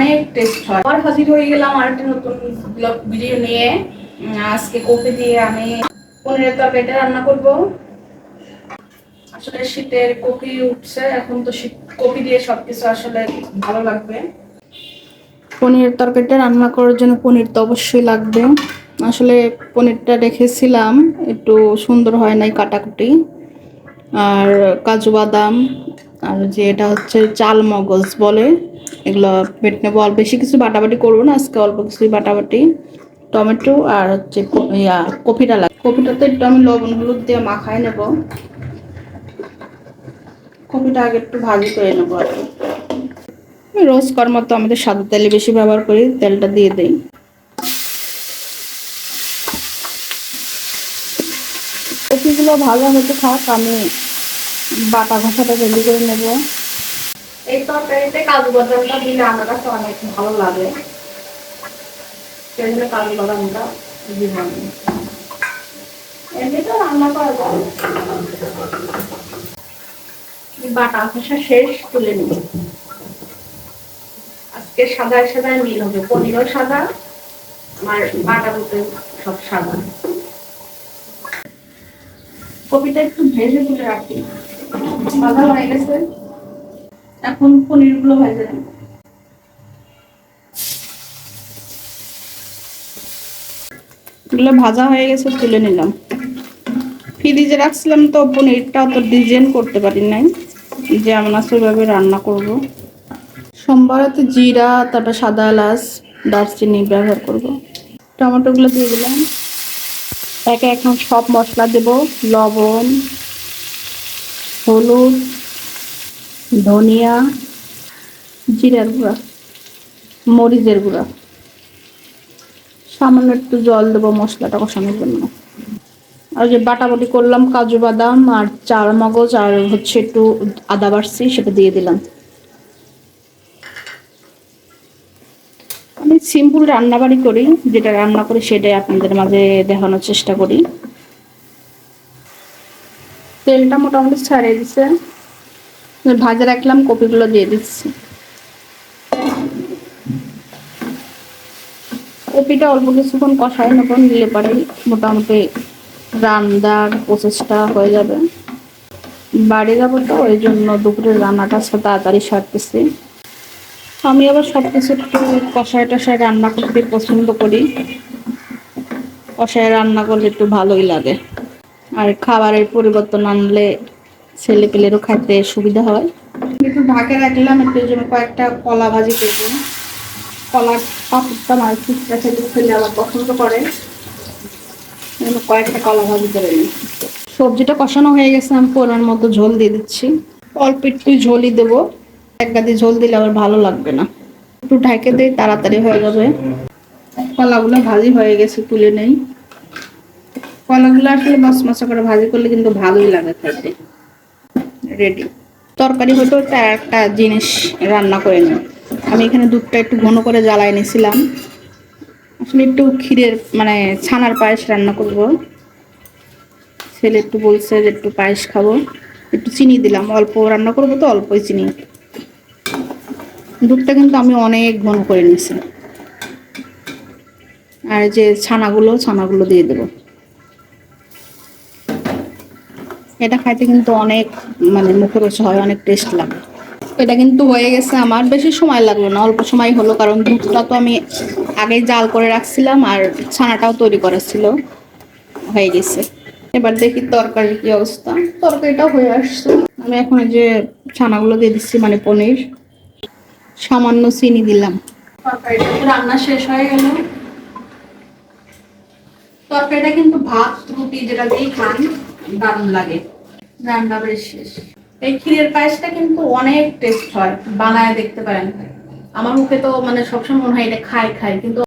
অনেক টেস্ট হয়। আবার হাজির হয়ে গেলাম আরেকটা নতুন ভিডিও নিয়ে। আজকে কপি দিয়ে আমি পনিরের তরকারিটা রান্না করব। আসলে শীতের কপি উঠছে, এখন তো শীত কপি দিয়ে সবকিছু আসলে ভালো লাগবে। পনিরের তরকারিটা রান্না করার জন্য পনির তো অবশ্যই লাগবে। আসলে পনিরটা রেখেছিলাম, একটু সুন্দর হয় নাই কাটাকুটি। আর কাজু বাদাম আর যে এটা হচ্ছে চাল মগজ বলে, এগুলো বেটে নেব। অল্প বেশি কিছু বাটাবাটি করব না, আজকে অল্প কিছু বাটাবাটি, টমেটো আর হচ্ছে ইয়া, কপিটা লাগে, কপিটাতে একটু আমি লবণ, হলুদ দিয়ে মাখায় নেব। কপিটা আগে একটু ভাজি করে নেব আর রোজ কর মতো আমাদের সাদা তেলে বেশি ব্যবহার করি, তেলটা দিয়ে দিই। কপিগুলো ভালো হতে থাক, আমি বাটা ঘষাটা রেডি করে নেব। এই তরকারিতে কাজু বাদামটা দিলে আমার কাছে অনেক ভালো লাগে। সেই জন্য কাজু বাদামটা দিব। আমি এমনিতেও রান্না করা যায়। বাটা ঘষা শেষ, তুলে নিব। আজকে সাদায় সাদায় মিল হবে। পনিরও সাদা, আমার বাটা বুতে সব সাদা। কপিটা একটু ভেজে তুলে রাখি। এখন পনিরগুলো ভেজে নেব এগুলো ভাজা হয়ে গেছে, তুলে নিলাম। ফ্রিজে রাখছিলাম তো পনিরটা অত ডিজাইন করতে পারি নাই। যেমন আছে ওইভাবে রান্না করব। সোমবারেতে জিরা, তারপর সাদা এলাচ, দারচিনি ব্যবহার করব। টমেটোগুলো দিয়ে দিলাম। একে এখন সব মশলা দেব, লবণ হলুদ, ধনিয়া, জিরার গুঁড়া, মরিচের গুঁড়া। সামান্য একটু জল দেবো মশলাটা কষানোর জন্য। আর যে বাটাবাটি করলাম, কাজু বাদাম আর চার মগজ আর হচ্ছে একটু আদা বাড়ছি, সেটা দিয়ে দিলাম। আমি সিম্পল রান্নাবাড়ি করি, যেটা রান্না করি সেটাই আপনাদের মাঝে দেখানোর চেষ্টা করি। তেলটা মোটামুটি ছাড়িয়ে দিচ্ছে ভাজা রাখলাম, কপিগুলো দিয়ে দিচ্ছি। কপিটা অল্প কিছুক্ষণ কষাই নেব, নিলে পরে মোটামুটি রান্নার প্রসেসটা হয়ে যাবে। বাড়ি যাব তো, ওই জন্য দুপুরের রান্নাটা তাড়াতাড়ি সারতেছি। আমি আবার সব কিছু একটু কষায় টষায় রান্না করতে পছন্দ করি। কষায় রান্না করলে একটু ভালোই লাগে। আর খাবারের পরিবর্তন আনলে ছেলে পেলেরও খাইতে সুবিধা হয়। একটু ঢাকে রাখলাম একটু জন্য কয়েকটা কলা ভাজি করব কলার পাপড়টা আমার ফুচকা খেতে ছেলে আবার পছন্দ করে। কয়েকটা কলা ভাজি করে নিই। সবজিটা কষানো হয়ে গেছে আমি পরিমাণ মতো ঝোল দিয়ে দিচ্ছি। অল্প একটু ঝোলই দেবো। এক গাদি ঝোল দিলে আবার ভালো লাগবে না। একটু ঢাকে দিই তাড়াতাড়ি হয়ে যাবে। কলাগুলো ভাজি হয়ে গেছে তুলে নেই। কলাগুলো আসলে মাছ করে ভাজি করলে কিন্তু ভালোই লাগে খাইতে রেডি তরকারি হতো তার একটা জিনিস রান্না করে নিই। আমি এখানে দুধটা একটু ঘন করে জ্বালাই নিয়েছিলাম আসলে একটু ক্ষীরের মানে ছানার পায়েস রান্না করব। ছেলে একটু বলছে যে একটু পায়েস খাব। একটু চিনি দিলাম। অল্প রান্না করব তো, অল্পই চিনি। দুধটা কিন্তু আমি অনেক ঘন করে নিয়েছি আর যে ছানাগুলো ছানাগুলো দিয়ে দেবো। এটা খাইতে কিন্তু অনেক মানে মুখরোচক হয়, অনেক টেস্ট লাগে। এটা কিন্তু হয়ে গেছে আমার, বেশি সময় লাগল না, অল্প সময় হলো, কারণ দুধটা তো আমি আগে জাল করে রাখছিলাম আর ছানাটাও তৈরি করা ছিল, হয়ে গেছে। এবার দেখি তরকারির কি অবস্থা। তরকারিটাও হয়ে আসছে। আমি এখন যে ছানাগুলো দিয়ে দিচ্ছি মানে পনির, সামান্য চিনি দিলাম। তরকারিটা রান্না শেষ হয়ে গেল। তরকারিটা কিন্তু ভাত, রুটি যেটা দিয়ে খান, দারুণ লাগে। রান্না বেশ শেষ। এই ক্ষীরের পায়েসটা কিন্তু অনেক টেস্ট হয়, বানায় দেখতে পারেন। আমার মুখে তো মানে সবসময় মনে হয় এটা খাই খাই কিন্তু